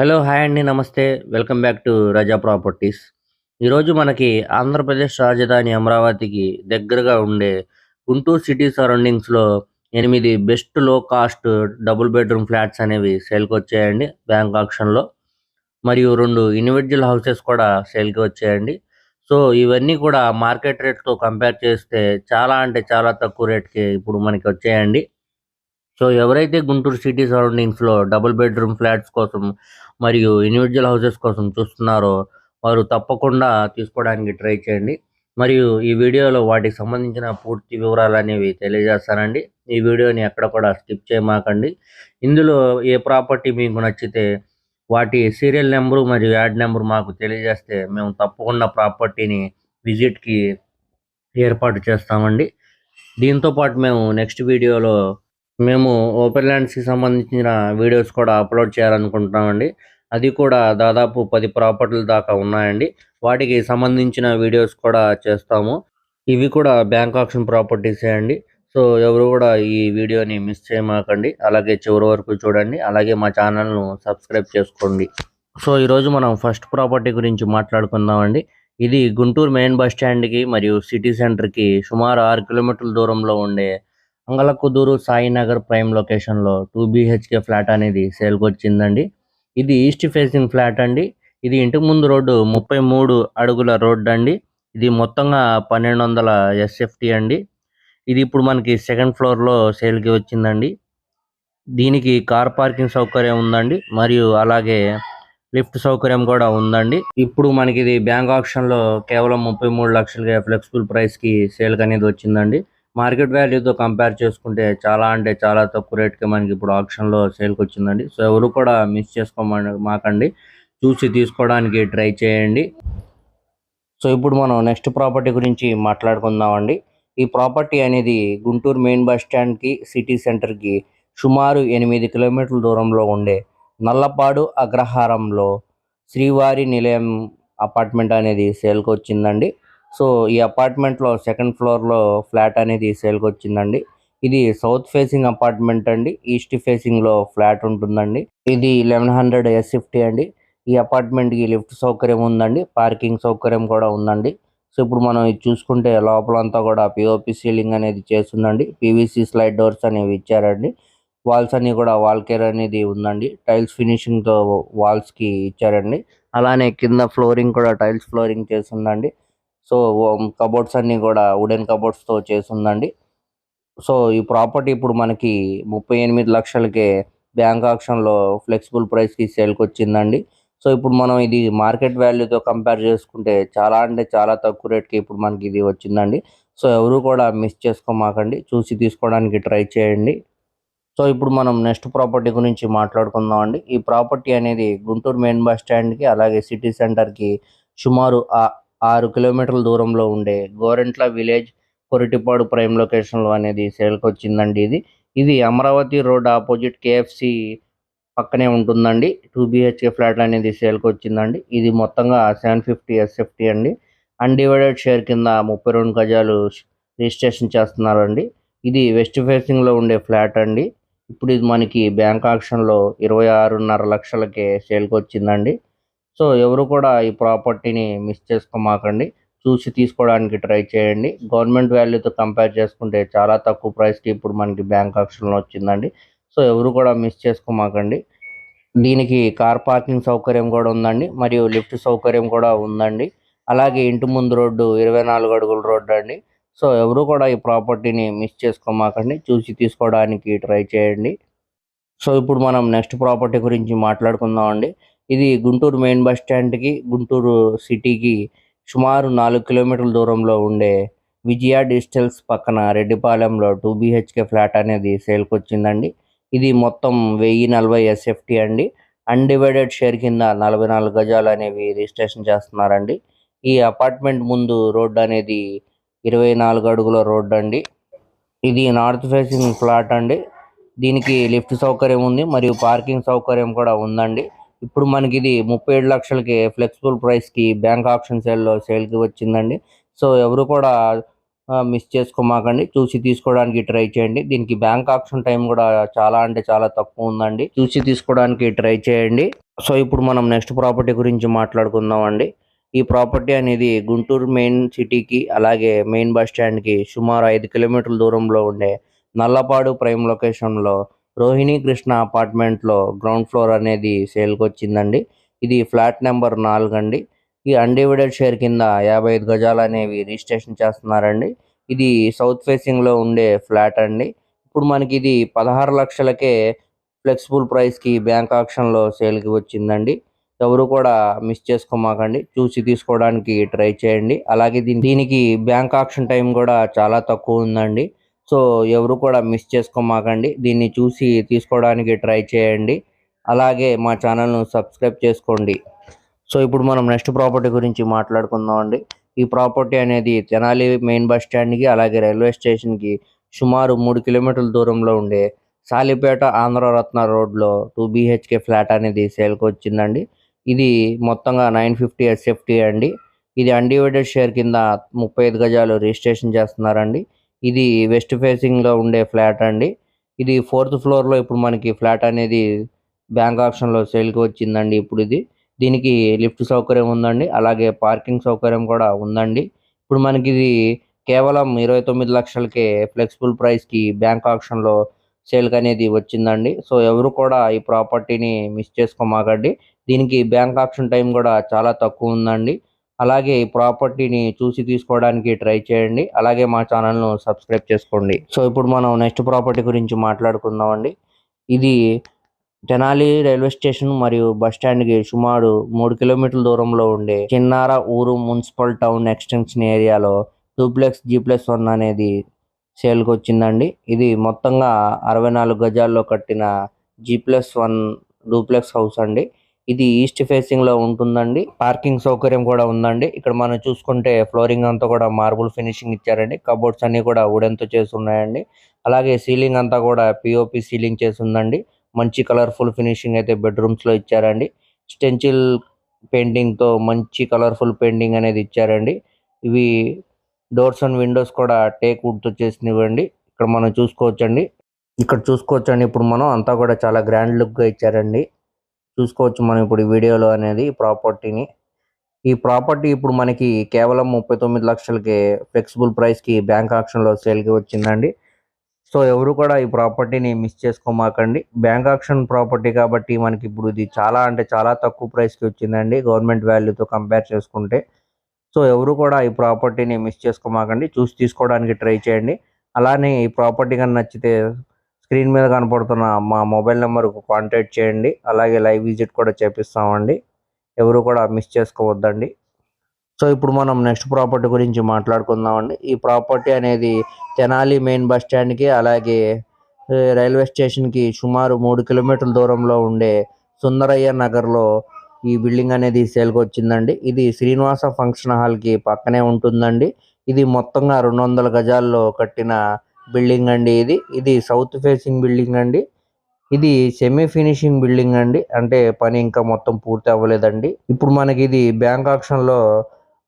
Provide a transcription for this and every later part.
Hello hi అండి నమస్తే. Welcome back to Raza properties. ఈరోజు మనకి ఆంధ్రప్రదేశ్ రాజధాని అమరావతికి దగ్గరగా ఉండే గుంటూరు సిటీ సరౌండింగ్స్లో ఎనిమిది బెస్ట్లో కాస్ట్ డబుల్ బెడ్రూమ్ ఫ్లాట్స్ అనేవి సేల్కి వచ్చాయండి బ్యాంక్ ఆప్షన్లో. మరియు రెండు ఇండివిజువల్ హౌసెస్ కూడా సేల్కి వచ్చాయండి. సో ఇవన్నీ కూడా మార్కెట్ రేట్తో కంపేర్ చేస్తే చాలా అంటే చాలా తక్కువ రేట్కి ఇప్పుడు మనకి వచ్చాయండి. సో ఎవరైతే గుంటూరు సిటీ సరౌండింగ్స్లో డబుల్ బెడ్రూమ్ ఫ్లాట్స్ కోసం మరియు ఇండివిజువల్ హౌసెస్ కోసం చూస్తున్నారో వారు తప్పకుండా తీసుకోవడానికి ట్రై చేయండి. మరియు ఈ వీడియోలో వాటికి సంబంధించిన పూర్తి వివరాలు అనేవి తెలియజేస్తానండి. ఈ వీడియోని ఎక్కడ కూడా స్కిప్ చేయమాకండి. ఇందులో ఏ ప్రాపర్టీ మీకు నచ్చితే వాటి సీరియల్ నెంబరు మరియు యాడ్ నెంబర్ మాకు తెలియజేస్తే మేము తప్పకుండా ప్రాపర్టీని విజిట్కి ఏర్పాటు చేస్తామండి. దీంతో పాటు మేము నెక్స్ట్ వీడియోలో మేము ఓపెన్ ల్యాండ్స్కి సంబంధించిన వీడియోస్ కూడా అప్లోడ్ చేయాలనుకుంటున్నామండి. అది కూడా దాదాపు పది ప్రాపర్టీల దాకా ఉన్నాయండి. వాటికి సంబంధించిన వీడియోస్ కూడా చేస్తాము. ఇవి కూడా బ్యాంక్ ఆప్షన్ ప్రాపర్టీసే అండి. సో ఎవరు కూడా ఈ వీడియోని మిస్ చేయమాకండి. అలాగే చివరి వరకు చూడండి. అలాగే మా ఛానల్ను సబ్స్క్రైబ్ చేసుకోండి. సో ఈరోజు మనం ఫస్ట్ ప్రాపర్టీ గురించి మాట్లాడుకుందామండి. ఇది గుంటూరు మెయిన్ బస్ స్టాండ్కి మరియు సిటీ సెంటర్కి సుమారు ఆరు కిలోమీటర్ల దూరంలో ఉండే అంగలకుదూరు సాయినగర్ ప్రైమ్ లొకేషన్లో టూ బీహెచ్కే ఫ్లాట్ అనేది సేల్కి వచ్చిందండి ఇది ఈస్ట్ ఫేసింగ్ ఫ్లాట్ అండి. ఇది ఇంటికి ముందు రోడ్డు ముప్పై మూడు అడుగుల రోడ్డు అండి. ఇది మొత్తంగా పన్నెండు వందల ఎస్ఎఫ్టీ అండి. ఇది ఇప్పుడు మనకి సెకండ్ ఫ్లోర్లో సేల్కి వచ్చిందండి. దీనికి కార్ పార్కింగ్ సౌకర్యం ఉందండి. మరియు అలాగే లిఫ్ట్ సౌకర్యం కూడా ఉందండి. ఇప్పుడు మనకి ఇది బ్యాంక్ ఆప్షన్లో కేవలం ముప్పై మూడు లక్షలకి ఫ్లెక్సిబుల్ ప్రైస్కి సేల్కి అనేది వచ్చిందండి. మార్కెట్ వాల్యూతో కంపేర్ చేసుకుంటే చాలా అంటే చాలా తక్కువ రేట్కి మనకి ఇప్పుడు ఆప్షన్లో సేల్కి వచ్చిందండి సో ఎవరు కూడా మిస్ చేసుకోమని మాకండి. చూసి తీసుకోవడానికి ట్రై చేయండి. సో ఇప్పుడు మనం నెక్స్ట్ ప్రాపర్టీ గురించి మాట్లాడుకుందామండి. ఈ ప్రాపర్టీ అనేది గుంటూరు మెయిన్ బస్ స్టాండ్కి సిటీ సెంటర్కి సుమారు ఎనిమిది కిలోమీటర్ల దూరంలో ఉండే నల్లపాడు అగ్రహారంలో శ్రీవారి నిలయం అపార్ట్మెంట్ అనేది సేల్కి వచ్చిందండి సో ఈ అపార్ట్మెంట్లో సెకండ్ ఫ్లోర్లో ఫ్లాట్ అనేది సేల్కి వచ్చిందండి. ఇది సౌత్ ఫేసింగ్ అపార్ట్మెంట్ అండి. ఈస్ట్ ఫేసింగ్లో ఫ్లాట్ ఉంటుందండి. ఇది లెవెన్ హండ్రెడ్ ఎస్ ఫిఫ్టీ అండి. ఈ అపార్ట్మెంట్కి లిఫ్ట్ సౌకర్యం ఉందండి. పార్కింగ్ సౌకర్యం కూడా ఉందండి. సో ఇప్పుడు మనం ఇది చూసుకుంటే లోపలంతా కూడా పిఓపి సీలింగ్ అనేది చేస్తుందండి. పీవీసీ స్లైడ్ డోర్స్ అనేవి ఇచ్చారండి. వాల్స్ అన్ని కూడా వాల్ కేర్ అనేది ఉందండి. టైల్స్ ఫినిషింగ్తో వాల్స్కి ఇచ్చారండి. అలానే కింద ఫ్లోరింగ్ కూడా టైల్స్ ఫ్లోరింగ్ చేస్తుందండి. సో కబోర్డ్స్ అన్నీ కూడా వుడెన్ కబోర్డ్స్తో ఉందండి సో ఈ ప్రాపర్టీ ఇప్పుడు మనకి ముప్పై ఎనిమిది లక్షలకే బ్యాంక్ ఆప్షన్లో ఫ్లెక్సిబుల్ ప్రైస్కి సేల్కి వచ్చిందండి సో ఇప్పుడు మనం ఇది మార్కెట్ వాల్యూతో కంపేర్ చేసుకుంటే చాలా అంటే చాలా తక్కువ రేట్కి ఇప్పుడు మనకి ఇది వచ్చిందండి. సో ఎవరు కూడా మిస్ చేసుకోమాకండి. చూసి తీసుకోవడానికి ట్రై చేయండి. సో ఇప్పుడు మనం నెక్స్ట్ ప్రాపర్టీ గురించి మాట్లాడుకుందాం అండి ఈ ప్రాపర్టీ అనేది గుంటూరు మెయిన్ బస్ స్టాండ్కి అలాగే సిటీ సెంటర్కి సుమారు ఆరు కిలోమీటర్ల దూరంలో ఉండే గోరెంట్ల విలేజ్ కొరిటిపాడు ప్రైమ్ లొకేషన్లో అనేది సేల్కి వచ్చిందండి ఇది. ఇది అమరావతి రోడ్ ఆపోజిట్ కేఎఫ్సి పక్కనే ఉంటుందండి. టూ బిహెచ్కే ఫ్లాట్ అనేది సేల్కి వచ్చిందండి ఇది మొత్తంగా సెవెన్ ఫిఫ్టీ ఎస్ఎఫ్టీ అండి. అన్డివైడెడ్ షేర్ కింద ముప్పై రెండు గజాలు రిజిస్ట్రేషన్ చేస్తున్నారండి. ఇది వెస్ట్ ఫేసింగ్లో ఉండే ఫ్లాట్ అండి. ఇప్పుడు ఇది మనకి బ్యాంక్ ఆక్షన్లో ఇరవై ఆరున్నర లక్షలకే సేల్కి వచ్చిందండి సో ఎవరు కూడా ఈ ప్రాపర్టీని మిస్ చేసుకోమాకండి. చూసి తీసుకోవడానికి ట్రై చేయండి. గవర్నమెంట్ వాల్యూతో కంపేర్ చేసుకుంటే చాలా తక్కువ ప్రైస్కి ఇప్పుడు మనకి బ్యాంక్ ఆప్షన్లో వచ్చిందండి. సో ఎవరు కూడా మిస్ చేసుకోమాకండి. దీనికి కార్ పార్కింగ్ సౌకర్యం కూడా ఉందండి. మరియు లిఫ్ట్ సౌకర్యం కూడా ఉందండి. అలాగే ఇంటి ముందు రోడ్డు ఇరవై నాలుగు అడుగుల రోడ్డు అండి. సో ఎవరు కూడా ఈ ప్రాపర్టీని మిస్ చేసుకోమాకండి. చూసి తీసుకోవడానికి ట్రై చేయండి. సో ఇప్పుడు మనం నెక్స్ట్ ప్రాపర్టీ గురించి మాట్లాడుకుందాం అండి ఇది గుంటూరు మెయిన్ బస్ స్టాండ్కి గుంటూరు సిటీకి సుమారు నాలుగు కిలోమీటర్ల దూరంలో ఉండే విజయ డిజిటల్స్ పక్కన రెడ్డిపాలెంలో టూ బీహెచ్కే ఫ్లాట్ అనేది సేల్కి వచ్చిందండి ఇది మొత్తం వెయ్యి నలభై ఎస్ఎఫ్టీ అండి. అన్డివైడెడ్ షేర్ కింద నలభై నాలుగు గజాలు అనేవి రిజిస్ట్రేషన్ చేస్తున్నారండి. ఈ అపార్ట్మెంట్ ముందు రోడ్డు అనేది ఇరవై నాలుగు అడుగుల రోడ్డు అండి. ఇది నార్త్ ఫేసింగ్ ఫ్లాట్ అండి. దీనికి లిఫ్ట్ సౌకర్యం ఉంది మరియు పార్కింగ్ సౌకర్యం కూడా ఉందండి. ఇప్పుడు మనకి ఇది ముప్పై ఏడు లక్షలకి ఫ్లెక్సిబుల్ ప్రైస్కి బ్యాంక్ ఆప్షన్ సేల్లో సేల్కి వచ్చిందండి. సో ఎవరు కూడా మిస్ చేసుకోమాకండి. చూసి తీసుకోవడానికి ట్రై చేయండి. దీనికి బ్యాంక్ ఆప్షన్ టైం కూడా చాలా అంటే చాలా తక్కువ ఉందండి. చూసి తీసుకోవడానికి ట్రై చేయండి. సో ఇప్పుడు మనం నెక్స్ట్ ప్రాపర్టీ గురించి మాట్లాడుకుందాం అండి ఈ ప్రాపర్టీ అనేది గుంటూరు మెయిన్ సిటీకి అలాగే మెయిన్ బస్ స్టాండ్కి సుమారు ఐదు కిలోమీటర్ల దూరంలో ఉండే నల్లపాడు ప్రైమ్ లొకేషన్లో రోహిణి కృష్ణ అపార్ట్మెంట్లో గ్రౌండ్ ఫ్లోర్ అనేది సేల్కి వచ్చిందండి ఇది ఫ్లాట్ నెంబర్ నాలుగు అండి. ఈ అన్డివైడెడ్ షేర్ కింద యాభై ఐదు గజాలు అనేవి రిజిస్ట్రేషన్ చేస్తున్నారండి. ఇది సౌత్ ఫేసింగ్లో ఉండే ఫ్లాట్ అండి. ఇప్పుడు మనకి ఇది పదహారు లక్షలకే ఫ్లెక్సిబుల్ ప్రైస్కి బ్యాంక్ ఆప్షన్లో సేల్కి వచ్చిందండి. ఎవరు కూడా మిస్ చేసుకోమాకండి. చూసి తీసుకోవడానికి ట్రై చేయండి. అలాగే దీని దీనికి బ్యాంక్ ఆప్షన్ టైం కూడా చాలా తక్కువ ఉందండి. సో ఎవరు కూడా మిస్ చేసుకోమాకండి. దీన్ని చూసి తీసుకోవడానికి ట్రై చేయండి. అలాగే మా ఛానల్ను సబ్స్క్రైబ్ చేసుకోండి. సో ఇప్పుడు మనం నెక్స్ట్ ప్రాపర్టీ గురించి మాట్లాడుకుందాం అండి ఈ ప్రాపర్టీ అనేది తెనాలి మెయిన్ బస్ స్టాండ్కి అలాగే రైల్వే స్టేషన్కి సుమారు మూడు కిలోమీటర్ల దూరంలో ఉండే సాలిపేట ఆంధ్రరత్న రోడ్లో టూ బీహెచ్కే ఫ్లాట్ అనేది సేల్కి వచ్చిందండి. ఇది మొత్తంగా నైన్ ఫిఫ్టీ ఎస్ఎఫ్టీ అండి. ఇది అన్డివైడెడ్ షేర్ కింద ముప్పై ఐదు గజాలు రిజిస్ట్రేషన్ చేస్తున్నారండి. ఇది వెస్ట్ ఫేసింగ్లో ఉండే ఫ్లాట్ అండి. ఇది ఫోర్త్ ఫ్లోర్లో ఇప్పుడు మనకి ఫ్లాట్ అనేది బ్యాంక్ ఆప్షన్లో సేల్కి వచ్చిందండి ఇప్పుడు ఇది. దీనికి లిఫ్ట్ సౌకర్యం ఉందండి. అలాగే పార్కింగ్ సౌకర్యం కూడా ఉందండి. ఇప్పుడు మనకి ఇది కేవలం ఇరవై తొమ్మిది లక్షలకే ఫ్లెక్సిబుల్ ప్రైస్కి బ్యాంక్ ఆప్షన్లో సేల్కి అనేది వచ్చిందండి. సో ఎవరు కూడా ఈ ప్రాపర్టీని మిస్ చేసుకోమాకండి. దీనికి బ్యాంక్ ఆప్షన్ టైం కూడా చాలా తక్కువ ఉందండి. అలాగే ఈ ప్రాపర్టీని చూసి తీసుకోవడానికి ట్రై చేయండి. అలాగే మా ఛానల్ను సబ్స్క్రైబ్ చేసుకోండి. సో ఇప్పుడు మనం నెక్స్ట్ ప్రాపర్టీ గురించి మాట్లాడుకుందాం అండి ఇది తెనాలి రైల్వే స్టేషన్ మరియు బస్ స్టాండ్కి సుమారు మూడు కిలోమీటర్ల దూరంలో ఉండే చిన్నార ఊరు మున్సిపల్ టౌన్ ఎక్స్టెన్షన్ ఏరియాలో డూప్లెక్స్ జీప్లెక్స్ వన్ అనేది సేల్కి వచ్చిందండి. ఇది మొత్తంగా అరవై నాలుగు గజాల్లో కట్టిన జిప్లస్ వన్ డూప్లెక్స్ హౌస్ అండి. ఇది ఈస్ట్ ఫేసింగ్లో ఉంటుందండి. పార్కింగ్ సౌకర్యం కూడా ఉందండి. ఇక్కడ మనం చూసుకుంటే ఫ్లోరింగ్ అంతా కూడా మార్బుల్ ఫినిషింగ్ ఇచ్చారండి. కబోర్డ్స్ అన్ని కూడా వుడెన్తో చేసి ఉన్నాయండి. అలాగే సీలింగ్ అంతా కూడా పిఓపి సీలింగ్ చేసి ఉందండి. మంచి కలర్ఫుల్ ఫినిషింగ్ అయితే బెడ్రూమ్స్లో ఇచ్చారండి. స్టెంచిల్ పెయింటింగ్తో మంచి కలర్ఫుల్ పెయింటింగ్ అనేది ఇచ్చారండి. ఇవి డోర్స్ అండ్ విండోస్ కూడా టేక్ వుడ్తో చేసినవండి ఇక్కడ మనం చూసుకోవచ్చండి. ఇక్కడ చూసుకోవచ్చండి. ఇప్పుడు మనం అంతా కూడా చాలా గ్రాండ్ లుక్గా ఇచ్చారండి. చూసుకోవచ్చు మనం ఇప్పుడు ఈ వీడియోలో అనేది ప్రాపర్టీని. ఈ ప్రాపర్టీ ఇప్పుడు మనకి కేవలం ముప్పై తొమ్మిది లక్షలకి ఫ్లెక్సిబుల్ ప్రైస్కి బ్యాంక్ ఆప్షన్లో సేల్కి వచ్చిందండి. సో ఎవరు కూడా ఈ ప్రాపర్టీని మిస్ చేసుకోమాకండి. బ్యాంక్ ఆక్షన్ ప్రాపర్టీ కాబట్టి మనకి ఇప్పుడు ఇది చాలా అంటే చాలా తక్కువ ప్రైస్కి వచ్చిందండి గవర్నమెంట్ వాల్యూతో కంపేర్ చేసుకుంటే. సో ఎవరు కూడా ఈ ప్రాపర్టీని మిస్ చేసుకోమాకండి. చూసి తీసుకోవడానికి ట్రై చేయండి. అలానే ఈ ప్రాపర్టీ కానీ నచ్చితే స్క్రీన్ మీద కనపడుతున్న మా మొబైల్ నెంబర్కు కాంటాక్ట్ చేయండి. అలాగే లైవ్ విజిట్ కూడా చేపిస్తామండి. ఎవరు కూడా మిస్ చేసుకోవద్దండి. సో ఇప్పుడు మనం నెక్స్ట్ ప్రాపర్టీ గురించి మాట్లాడుకుందామండి. ఈ ప్రాపర్టీ అనేది తెనాలి మెయిన్ బస్ స్టాండ్కి అలాగే రైల్వే స్టేషన్కి సుమారు మూడు కిలోమీటర్ల దూరంలో ఉండే సుందరయ్య నగర్లో ఈ బిల్డింగ్ అనేది సేల్కి వచ్చిందండి. ఇది శ్రీనివాస ఫంక్షన్ హాల్కి పక్కనే ఉంటుందండి. ఇది మొత్తంగా రెండు వందల గజాల్లో కట్టిన బిల్డింగ్ అండి ఇది. ఇది సౌత్ ఫేసింగ్ బిల్డింగ్ అండి. ఇది సెమీ ఫినిషింగ్ బిల్డింగ్ అండి. అంటే పని ఇంకా మొత్తం పూర్తి అవ్వలేదండి. ఇప్పుడు మనకి ఇది బ్యాంక్ ఆక్షన్లో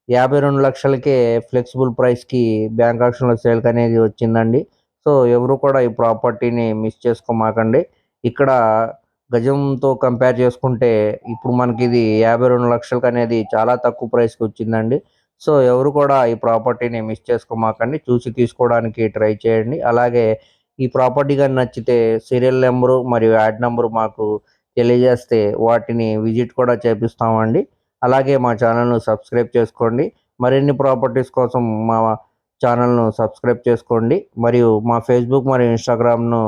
యాభై రెండు లక్షలకే ఫ్లెక్సిబుల్ ప్రైస్కి బ్యాంక్ ఆక్షన్లో సేల్కి సేల్ అనేది వచ్చిందండి. సో ఎవరు కూడా ఈ ప్రాపర్టీని మిస్ చేసుకోమాకండి. ఇక్కడ గజంతో కంపేర్ చేసుకుంటే ఇప్పుడు మనకి ఇది యాభై రెండు లక్షలకు అనేది చాలా తక్కువ ప్రైస్కి వచ్చిందండి. సో ఎవరు కూడా ఈ ప్రాపర్టీని మిస్ చేసుకోమాకండి. చూసి తీసుకోవడానికి ట్రై చేయండి. అలాగే ఈ ప్రాపర్టీ కానీ నచ్చితే సీరియల్ నెంబరు మరియు యాడ్ నెంబరు మాకు తెలియజేస్తే వాటిని విజిట్ కూడా చేపిస్తామండి. అలాగే మా ఛానల్ను సబ్స్క్రైబ్ చేసుకోండి. మరిన్ని ప్రాపర్టీస్ కోసం మా ఛానల్ను సబ్స్క్రైబ్ చేసుకోండి. మరియు మా ఫేస్బుక్ మరియు ఇన్స్టాగ్రామ్ను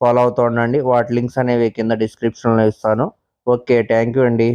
ఫాలో అవుతూ ఉండండి. వాటి లింక్స్ అనేవి కింద డిస్క్రిప్షన్లో ఇస్తాను. ఓకే థ్యాంక్ యూ అండి.